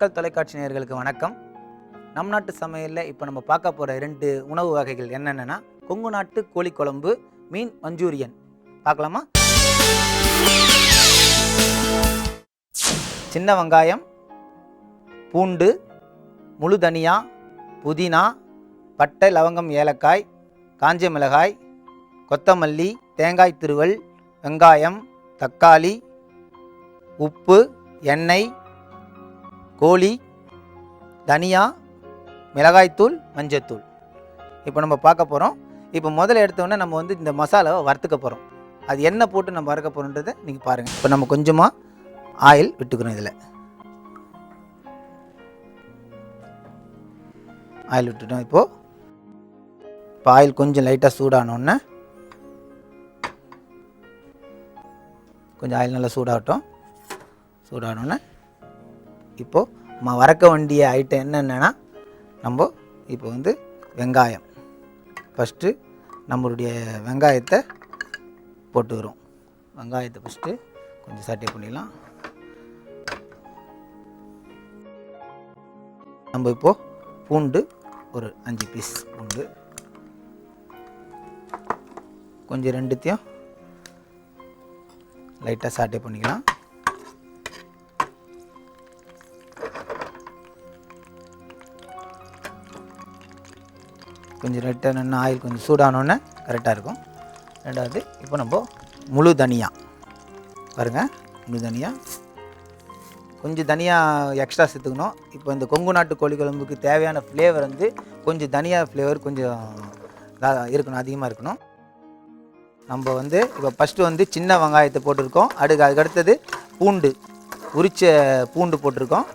மக்கள் தொலைக்காட்சி நேயர்களுக்கு வணக்கம். நம் நாட்டு சமையலில் இப்போ நம்ம பார்க்க போகிற ரெண்டு உணவு வகைகள் என்னென்னா கொங்கு நாட்டு கோழி குழம்பு மீன் மஞ்சூரியன். பார்க்கலாமா? சின்ன வெங்காயம் பூண்டு முழு தனியா புதினா பட்டை லவங்கம் ஏலக்காய் காஞ்ச மிளகாய் கொத்தமல்லி தேங்காய் திருவல் வெங்காயம் தக்காளி உப்பு எண்ணெய் கோழி தனியா மிளகாய்த்தூள் மஞ்சத்தூள். இப்போ நம்ம பார்க்க போகிறோம் இப்போ முதல்ல எடுத்தோடனே நம்ம வந்து இந்த மசாலாவை வறுத்துக்க போகிறோம் அது என்ன போட்டு நம்ம வறுக்க போகிறோன்றதை நீங்கள் பாருங்கள் இப்போ நம்ம கொஞ்சமாக ஆயில் விட்டுக்கிறோம் இதில். ஆயில் விட்டுட்டோம் இப்போது இப்போ ஆயில் கொஞ்சம் லைட்டாக சூடானோடனே கொஞ்சம் ஆயில் நல்லா சூடாகட்டும். சூடானோடனே இப்போது நம்ம வறக்க வேண்டிய ஐட்டம் என்னென்னா நம்ம இப்போ வந்து வெங்காயம். ஃபஸ்ட்டு நம்மளுடைய வெங்காயத்தை போட்டுக்கிறோம் வெங்காயத்தை ஃபஸ்ட்டு கொஞ்சம் சட்டை பண்ணிடலாம். நம்ம இப்போது பூண்டு ஒரு அஞ்சு பீஸ் பூண்டு. கொஞ்சம் ரெண்டுத்தையும் லைட்டாக சாட்டை பண்ணிக்கலாம். கொஞ்சம் லைட்டாக நின்று ஆயில் கொஞ்சம் சூடானோடனே கரெக்டாக இருக்கும். ரெண்டாவது இப்போ நம்ம முழு தனியா. பாருங்கள் முழு தனியா. கொஞ்சம் தனியா எக்ஸ்ட்ரா சேர்த்துக்கணும். இப்போ இந்த கொங்கு நாட்டு கோழி குழம்புக்கு தேவையான ஃப்ளேவர் வந்து கொஞ்சம் தனியா ஃப்ளேவர் கொஞ்சம் இருக்கணும் அதிகமாக இருக்கணும். நம்ம வந்து இப்போ ஃபஸ்ட்டு வந்து சின்ன வெங்காயத்தை போட்டிருக்கோம். அடுக்கு அதுக்கு அடுத்தது பூண்டு உரிச்ச பூண்டு போட்டிருக்கோம்.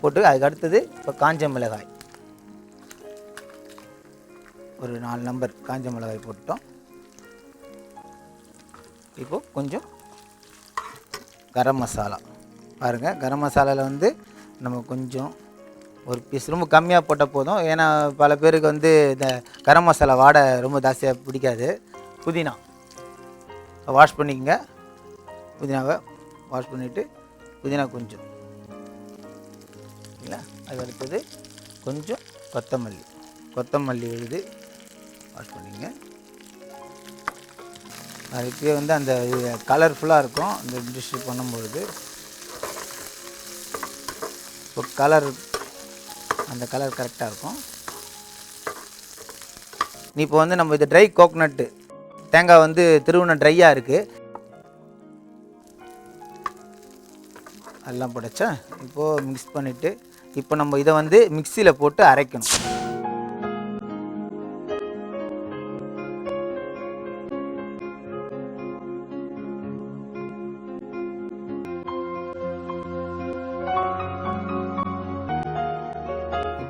போட்டு அதுக்கு அடுத்தது இப்போ காஞ்ச மிளகாய். ஒரு நாலு நம்பர் காஞ்ச மிளகாய் போட்டுட்டோம். இப்போது கொஞ்சம் கரம் மசாலா. பாருங்கள் கரம் மசாலாவில் வந்து நம்ம கொஞ்சம் ஒரு பீஸ் ரொம்ப கம்மியாக போட்டால் போதும். ஏன்னா பல பேருக்கு வந்து இந்த கரம் மசாலா வாடை ரொம்ப ஜாஸ்தியாக பிடிக்காது. புதினா வாஷ் பண்ணிக்கங்க. புதினாவை வாஷ் பண்ணிவிட்டு புதினா கொஞ்சம். இல்லை அது அடுத்தது கொஞ்சம் கொத்தமல்லி. கொத்தமல்லி விழுது வாஷ் பண்ணிங்க. அதுக்கு வந்து அந்த கலர்ஃபுல்லாக இருக்கும். அந்த டிஷ் பண்ணும்பொழுது. இப்போ கலர் அந்த கலர் கரெக்டாக இருக்கும். நீ இப்போ வந்து நம்ம இது ட்ரை கோக்னட்டு தேங்காய் வந்து திருவுண ட்ரையாக இருக்குது எல்லாம் போடச்சா இப்போது மிக்ஸ் பண்ணிவிட்டு இப்போ நம்ம இதை வந்து மிக்சியில் போட்டு அரைக்கணும்.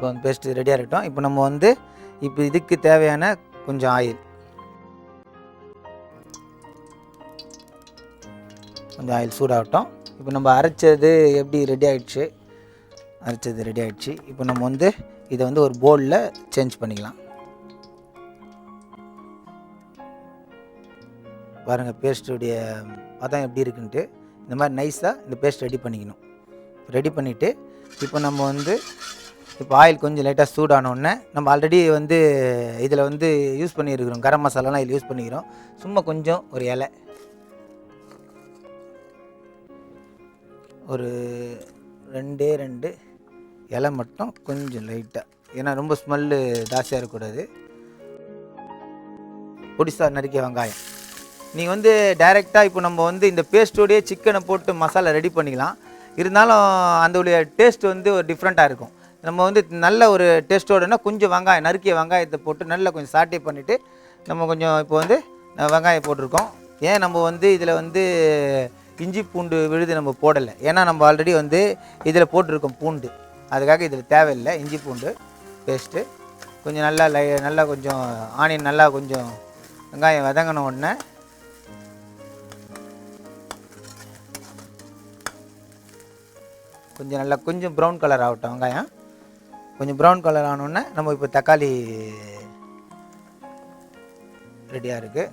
இப்போ வந்து பேஸ்ட் ரெடியாக இருக்கட்டும். இப்போ நம்ம வந்து இப்போ இதுக்கு தேவையான கொஞ்சம் ஆயில் கொஞ்சம் ஆயில் சூடாகட்டும். இப்போ நம்ம அரைச்சது எப்படி ரெடி ஆகிடுச்சு அரைச்சது ரெடி ஆகிடுச்சு இப்போ நம்ம வந்து இதை வந்து ஒரு போலில் சேஞ்ச் பண்ணிக்கலாம். பாருங்கள் பேஸ்ட்டுடைய பதம் எப்படி இருக்குன்ட்டு. இந்த மாதிரி நைஸாக இந்த பேஸ்ட் ரெடி பண்ணிக்கணும். ரெடி பண்ணிவிட்டு இப்போ நம்ம வந்து இப்போ ஆயில் கொஞ்சம் லைட்டாக சூடானோடனே நம்ம ஆல்ரெடி வந்து இதில் வந்து யூஸ் பண்ணியிருக்கிறோம் கரம் மசாலாலாம் இதில் யூஸ் பண்ணிக்கிறோம். சும்மா கொஞ்சம் ஒரு இலை. ஒரு ரெண்டே ரெண்டு இலை மட்டும் கொஞ்சம் லைட்டாக ஏன்னா ரொம்ப ஸ்மெல்லு ஜாஸ்தியாக இருக்கக்கூடாது. பொடிசா நறுக்கிய வெங்காயம். நீங்கள் வந்து டைரெக்டாக இப்போ நம்ம வந்து இந்த பேஸ்ட்டோடையே சிக்கனை போட்டு மசாலா ரெடி பண்ணிக்கலாம். இருந்தாலும் அந்த உடைய டேஸ்ட் வந்து ஒரு டிஃப்ரெண்ட்டாக இருக்கும். நம்ம வந்து நல்ல ஒரு டேஸ்ட்டோடனா கொஞ்சம் வெங்காயம் நறுக்கிய வெங்காயத்தை போட்டு நல்லா கொஞ்சம் சாட்டை பண்ணிவிட்டு நம்ம கொஞ்சம் இப்போ வந்து வெங்காயம் போட்டிருக்கோம். ஏன் நம்ம வந்து இதில் வந்து இஞ்சி பூண்டு விழுது நம்ம போடலை. ஏன்னா நம்ம ஆல்ரெடி வந்து இதில் போட்டிருக்கோம் பூண்டு. அதுக்காக இதில் தேவையில்லை இஞ்சி பூண்டு பேஸ்ட்டு கொஞ்சம் நல்லா லை நல்லா கொஞ்சம் ஆனியன் நல்லா கொஞ்சம் வெங்காயம் வதங்கின உடனே கொஞ்சம் நல்லா கொஞ்சம் ப்ரௌன் கலர் ஆகட்டும் வெங்காயம். கொஞ்சம் ப்ரௌன் கலர் ஆனோடனே நம்ம இப்போ தக்காளி ரெடியாக இருக்குது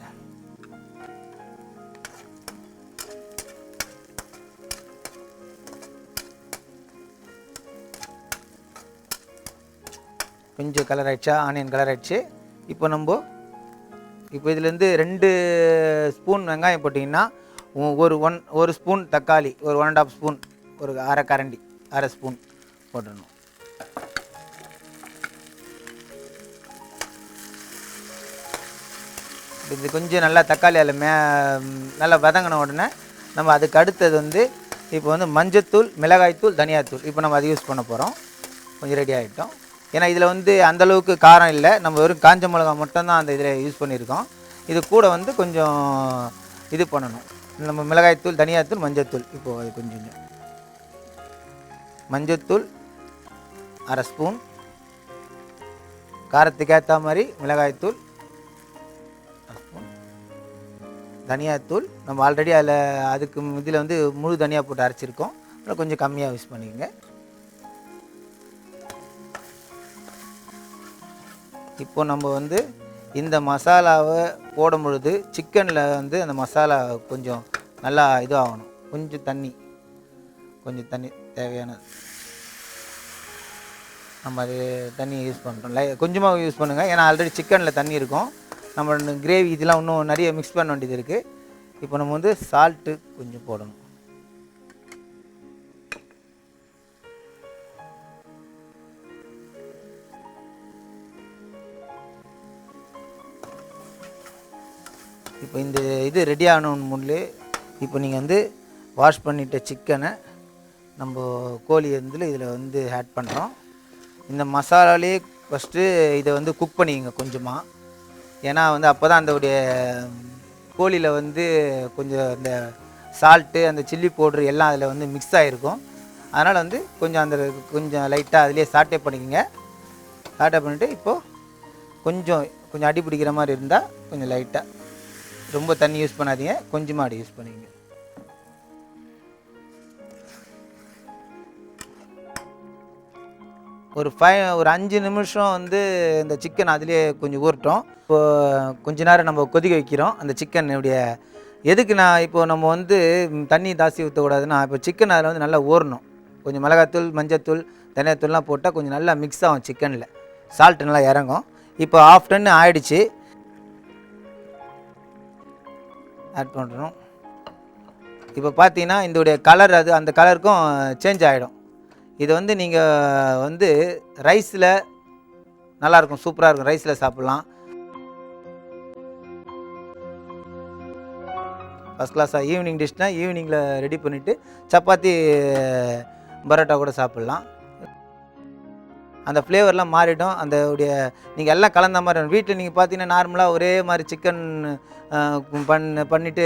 கொஞ்சம் கலர் ஆயிடுச்சா? ஆனியன் கலர் ஆயிடுச்சு. இப்போ நம்ம இப்போ இதுலேருந்து ரெண்டு ஸ்பூன் வெங்காயம் போட்டிங்கன்னா ஒரு ஒன் ஒரு ஸ்பூன் தக்காளி ஒரு ஒன் அண்ட் ஆஃப் ஸ்பூன் ஒரு அரை கரண்டி அரை ஸ்பூன் போட்டுடணும். இது கொஞ்சம் நல்லா தக்காளி அதில் மே நல்லா வதங்கின உடனே நம்ம அதுக்கு அடுத்தது வந்து இப்போ வந்து மஞ்சத்தூள் மிளகாய்த்தூள் தனியாத்தூள் இப்போ நம்ம அதை யூஸ் பண்ண போகிறோம் கொஞ்சம் ரெடி ஆகிட்டோம் ஏன்னா இதில் வந்து அந்த அளவுக்கு காரம் இல்லை. நம்ம வெறும் காஞ்ச மிளகா மட்டும்தான் அந்த இதில் யூஸ் பண்ணியிருக்கோம். இது கூட வந்து கொஞ்சம் இது பண்ணணும். நம்ம மிளகாய்த்தூள் தனியாத்தூள் மஞ்சத்தூள் இப்போது அது கொஞ்சம் மஞ்சத்தூள் அரை ஸ்பூன் காரத்துக்கு ஏற்ற மாதிரி மிளகாய்த்தூள் தனியாத்தூள். நம்ம ஆல்ரெடி அதில் அதுக்கு இதில் வந்து முழு தனியாக போட்டு அரைச்சிருக்கோம். அதில் கொஞ்சம் கம்மியாக யூஸ் பண்ணிக்கோங்க. இப்போ நம்ம வந்து இந்த மசாலாவை போடும் பொழுது சிக்கனில் வந்து அந்த மசாலா கொஞ்சம் நல்லா இதுவாகணும் கொஞ்சம் தண்ணி. கொஞ்சம் தண்ணி தேவையான நம்ம அது தண்ணி யூஸ் பண்ணுறோம் லை கொஞ்சமாக யூஸ் பண்ணுங்கள் ஏன்னா ஆல்ரெடி சிக்கனில் தண்ணி இருக்கும். நம்ம கிரேவி இதெல்லாம் இன்னும் நிறைய மிக்ஸ் பண்ண வேண்டியது இருக்குது இப்போ நம்ம வந்து சால்ட்டு கொஞ்சம் போடணும். இப்போ இந்த இது ரெடி ஆகணும் முன்னே இப்போ நீங்கள் வந்து வாஷ் பண்ணிட்ட சிக்கனை நம்ம கோழி வந்து இதில் வந்து ஆட் பண்ணுறோம் இந்த மசாலாலே ஃபஸ்ட்டு இதை வந்து குக் பண்ணிக்கங்க கொஞ்சமாக ஏன்னா வந்து அப்போ தான் அதோடைய கோழியில் வந்து கொஞ்சம் அந்த சால்ட்டு அந்த சில்லி பவுட்ரு எல்லாம் அதில் வந்து மிக்ஸ் ஆகிருக்கும் அதனால் வந்து கொஞ்சம் அந்த கொஞ்சம் லைட்டாக அதிலே சாட்டே பண்ணிக்கோங்க. சாட்டே பண்ணிவிட்டு இப்போது கொஞ்சம் கொஞ்சம் அடி பிடிக்கிற மாதிரி இருந்தால் கொஞ்சம் லைட்டாக ரொம்ப தண்ணி யூஸ் பண்ணாதீங்க. கொஞ்சமாக அடி யூஸ் பண்ணிக்கங்க. ஒரு ஃபைவ் ஒரு அஞ்சு நிமிஷம் வந்து இந்த சிக்கன் அதுலேயே கொஞ்சம் ஊறட்டும். இப்போது கொஞ்ச நேரம் நம்ம கொதிக்க வைக்கிறோம். அந்த சிக்கனுடைய எதுக்கு நான் இப்போது நம்ம வந்து தண்ணி தாசி ஊற்றக்கூடாதுன்னா இப்போ சிக்கன் அதில் வந்து நல்லா ஊறணும். கொஞ்சம் மிளகாத்தூள் மஞ்சத்தூள் தனியாத்தூள்லாம் போட்டால் கொஞ்சம் நல்லா மிக்ஸ் ஆகும் சிக்கனில் சால்ட் நல்லா இறங்கும். இப்போ ஆஃப் டன் ஆயிடுச்சு. ஆட் பண்ணுறோம் இப்போ பார்த்தீங்கன்னா இதோடைய கலர் அது அந்த கலருக்கும் சேஞ்ச் ஆகிடும் இது வந்து நீங்கள் வந்து ரைஸில் நல்லாயிருக்கும் சூப்பராக இருக்கும் ரைஸில் சாப்பிட்லாம். ஃபஸ்ட் கிளாஸாக ஈவினிங் டிஷ்னால் ஈவினிங்கில் ரெடி பண்ணிவிட்டு சப்பாத்தி பரோட்டா கூட சாப்பிட்லாம். அந்த ஃப்ளேவர்லாம் மாறிடும். அந்த உடைய நீங்கள் எல்லாம் கலந்த மாதிரி வீட்டில் நீங்கள் பார்த்தீங்கன்னா நார்மலாக ஒரே மாதிரி சிக்கன் பண் பண்ணிவிட்டு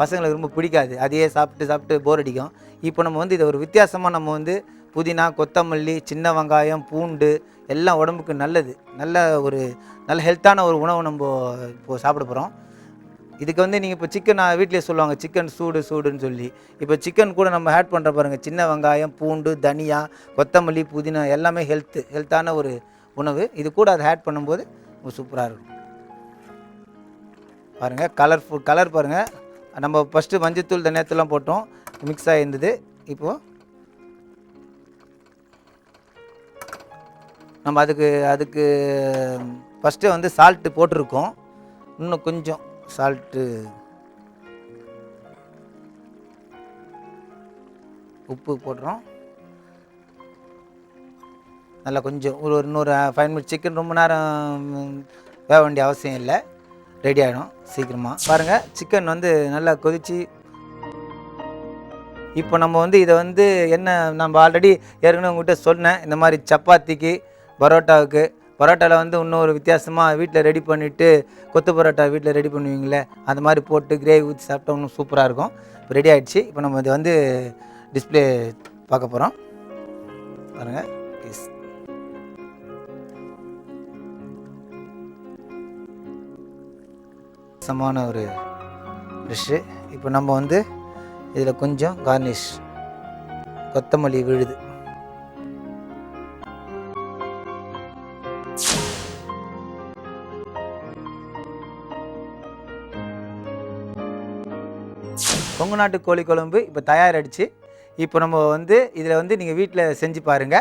பசங்களுக்கு ரொம்ப பிடிக்காது. அதையே சாப்பிட்டு சாப்பிட்டு போர் அடிக்கும். இப்போ நம்ம வந்து இதை ஒரு வித்தியாசமாக நம்ம வந்து புதினா கொத்தமல்லி சின்ன வெங்காயம் பூண்டு எல்லாம் உடம்புக்கு நல்லது. நல்ல ஒரு நல்ல ஹெல்த்தான ஒரு உணவு நம்ம இப்போ சாப்பிட போகிறோம் இதுக்கு வந்து நீங்கள் இப்போ சிக்கன் வீட்டிலே சொல்லுவாங்க சிக்கன் சூடு சூடுன்னு சொல்லி. இப்போ சிக்கன் கூட நம்ம ஆட் பண்ணுற பாருங்கள் சின்ன வெங்காயம் பூண்டு தனியா கொத்தமல்லி புதினா எல்லாமே ஹெல்த்து ஹெல்த்தான ஒரு உணவு. இது கூட அதை ஆட் பண்ணும்போது சூப்பராக இருக்கும். பாருங்கள் கலர்ஃபுல் கலர் பாருங்கள் நம்ம ஃபஸ்ட்டு மஞ்சத்தூள் தனியாத்தூள்லாம் போட்டோம். மிக்ஸ் ஆகிருந்தது இப்போது நம்ம அதுக்கு அதுக்கு ஃபஸ்ட்டு வந்து சால்ட்டு போட்டிருக்கோம். இன்னும் கொஞ்சம் சால்ட்டு உப்பு போடுறோம். நல்லா கொஞ்சம் ஒரு ஒரு இன்னொரு ஃபைவ் மினிட்ஸ் சிக்கன் ரொம்ப நேரம் வேக வேண்டிய அவசியம் இல்லை. ரெடி ஆகிடும் சீக்கிரமாக பாருங்கள் சிக்கன் வந்து நல்லா கொதிச்சு. இப்போ நம்ம வந்து இதை வந்து என்ன நம்ம ஆல்ரெடி ஏற்கனவே உங்கள்கிட்ட சொன்னேன் இந்த மாதிரி சப்பாத்திக்கு பரோட்டாவுக்கு. பரோட்டாவில் வந்து இன்னொரு வித்தியாசமாக வீட்டில் ரெடி பண்ணிவிட்டு கொத்து பரோட்டா வீட்டில் ரெடி பண்ணுவீங்களே அந்த மாதிரி போட்டு கிரேவி ஊற்றி சாப்பிட்டா இன்னும் சூப்பராக இருக்கும். இப்போ ரெடி ஆகிடுச்சு இப்போ நம்ம இதை வந்து டிஸ்ப்ளே பார்க்க போகிறோம் பாருங்கள் எஸ் சமான ஒரு டிஷ்ஷு இப்போ நம்ம வந்து இதில் கொஞ்சம் கார்னிஷ் கொத்தமல்லி விழுது. கொங்கு நாட்டு கோழி குழம்பு இப்போ தயாராகிடுச்சு இப்போ நம்ம வந்து இதில் வந்து நீங்கள் வீட்டில் செஞ்சு பாருங்கள்